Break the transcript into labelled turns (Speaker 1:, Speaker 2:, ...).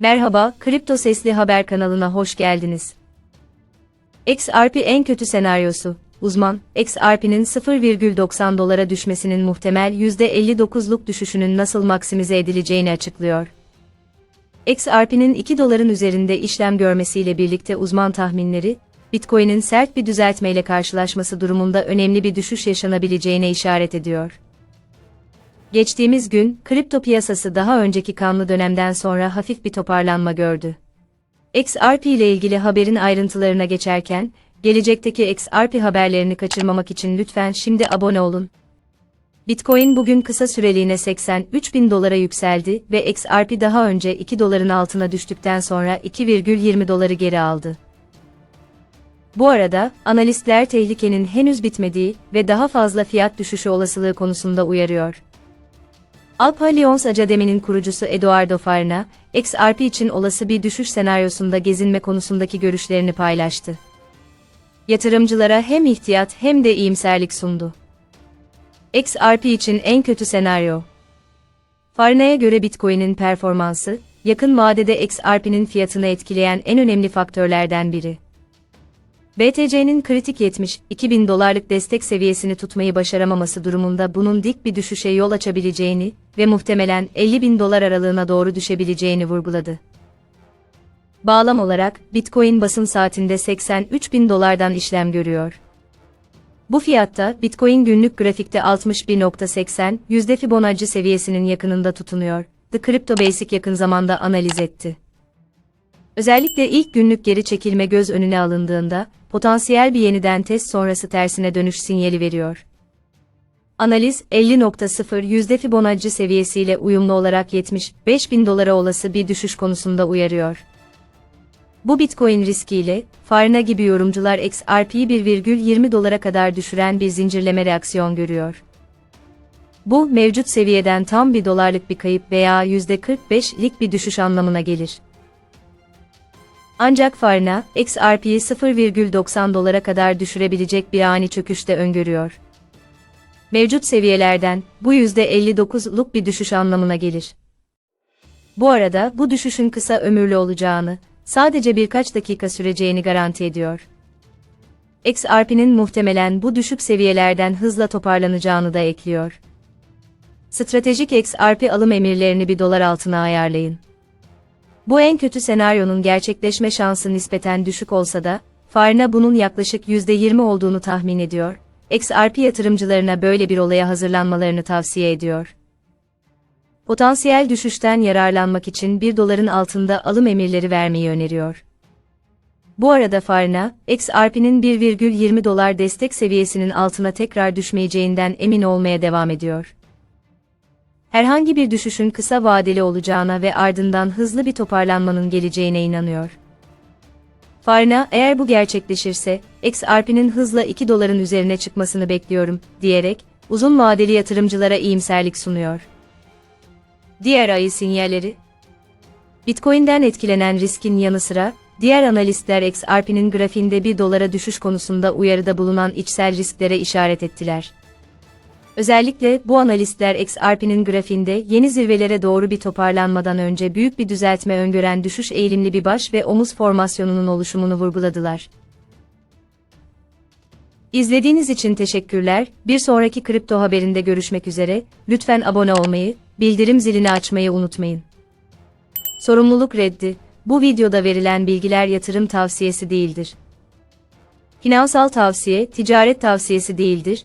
Speaker 1: Merhaba, Kripto Sesli Haber kanalına hoş geldiniz. XRP en kötü senaryosu. Uzman, XRP'nin 0,90 dolara düşmesinin muhtemel %59'luk düşüşünün nasıl maksimize edileceğini açıklıyor. XRP'nin 2 doların üzerinde işlem görmesiyle birlikte uzman tahminleri, Bitcoin'in sert bir düzeltmeyle karşılaşması durumunda önemli bir düşüş yaşanabileceğine işaret ediyor. Geçtiğimiz gün, kripto piyasası daha önceki kanlı dönemden sonra hafif bir toparlanma gördü. XRP ile ilgili haberin ayrıntılarına geçerken, gelecekteki XRP haberlerini kaçırmamak için lütfen şimdi abone olun. Bitcoin bugün kısa süreliğine 83 bin dolara yükseldi ve XRP daha önce 2 doların altına düştükten sonra 2,20 doları geri aldı. Bu arada, analistler tehlikenin henüz bitmediği ve daha fazla fiyat düşüşü olasılığı konusunda uyarıyor. Alpha Lyons Academy'nin kurucusu Eduardo Farna, XRP için olası bir düşüş senaryosunda gezinme konusundaki görüşlerini paylaştı. Yatırımcılara hem ihtiyat hem de iyimserlik sundu. XRP için en kötü senaryo. Farna'ya göre Bitcoin'in performansı, yakın vadede XRP'nin fiyatını etkileyen en önemli faktörlerden biri. BTC'nin kritik 70-2000 bin dolarlık destek seviyesini tutmayı başaramaması durumunda bunun dik bir düşüşe yol açabileceğini ve muhtemelen 50 bin dolar aralığına doğru düşebileceğini vurguladı. Bağlam olarak, Bitcoin basın saatinde 83 bin dolardan işlem görüyor. Bu fiyatta, Bitcoin günlük grafikte 61.80 yüzde Fibonacci seviyesinin yakınında tutunuyor. The Crypto Basic yakın zamanda analiz etti. Özellikle ilk günlük geri çekilme göz önüne alındığında, potansiyel bir yeniden test sonrası tersine dönüş sinyali veriyor. Analiz, 50.0 yüzde Fibonacci seviyesiyle uyumlu olarak 75 bin dolara olası bir düşüş konusunda uyarıyor. Bu Bitcoin riskiyle, Farna gibi yorumcular XRP'yi 1,20 dolara kadar düşüren bir zincirleme reaksiyon görüyor. Bu, mevcut seviyeden tam bir dolarlık bir kayıp veya %45'lik bir düşüş anlamına gelir. Ancak Farna, XRP'yi 0,90 dolara kadar düşürebilecek bir ani çöküşte öngörüyor. Mevcut seviyelerden, bu %59'luk bir düşüş anlamına gelir. Bu arada, bu düşüşün kısa ömürlü olacağını, sadece birkaç dakika süreceğini garanti ediyor. XRP'nin muhtemelen bu düşük seviyelerden hızla toparlanacağını da ekliyor. Stratejik XRP alım emirlerini bir dolar altına ayarlayın. Bu en kötü senaryonun gerçekleşme şansı nispeten düşük olsa da, Farna bunun yaklaşık %20 olduğunu tahmin ediyor. XRP yatırımcılarına böyle bir olaya hazırlanmalarını tavsiye ediyor. Potansiyel düşüşten yararlanmak için 1 doların altında alım emirleri vermeyi öneriyor. Bu arada Farna, XRP'nin 1,20 dolar destek seviyesinin altına tekrar düşmeyeceğinden emin olmaya devam ediyor herhangi bir düşüşün kısa vadeli olacağına ve ardından hızlı bir toparlanmanın geleceğine inanıyor. Farna, eğer bu gerçekleşirse, XRP'nin hızla 2 doların üzerine çıkmasını bekliyorum, diyerek, uzun vadeli yatırımcılara iyimserlik sunuyor. Diğer ayı sinyalleri Bitcoin'den etkilenen riskin yanı sıra, diğer analistler XRP'nin grafiğinde 1 dolara düşüş konusunda uyarıda bulunan içsel risklere işaret ettiler. Özellikle bu analistler XRP'nin grafiğinde yeni zirvelere doğru bir toparlanmadan önce büyük bir düzeltme öngören düşüş eğilimli bir baş ve omuz formasyonunun oluşumunu vurguladılar. İzlediğiniz için teşekkürler. Bir sonraki kripto haberinde görüşmek üzere. Lütfen abone olmayı, bildirim zilini açmayı unutmayın. Sorumluluk reddi. Bu videoda verilen bilgiler yatırım tavsiyesi değildir. Finansal tavsiye, ticaret tavsiyesi değildir,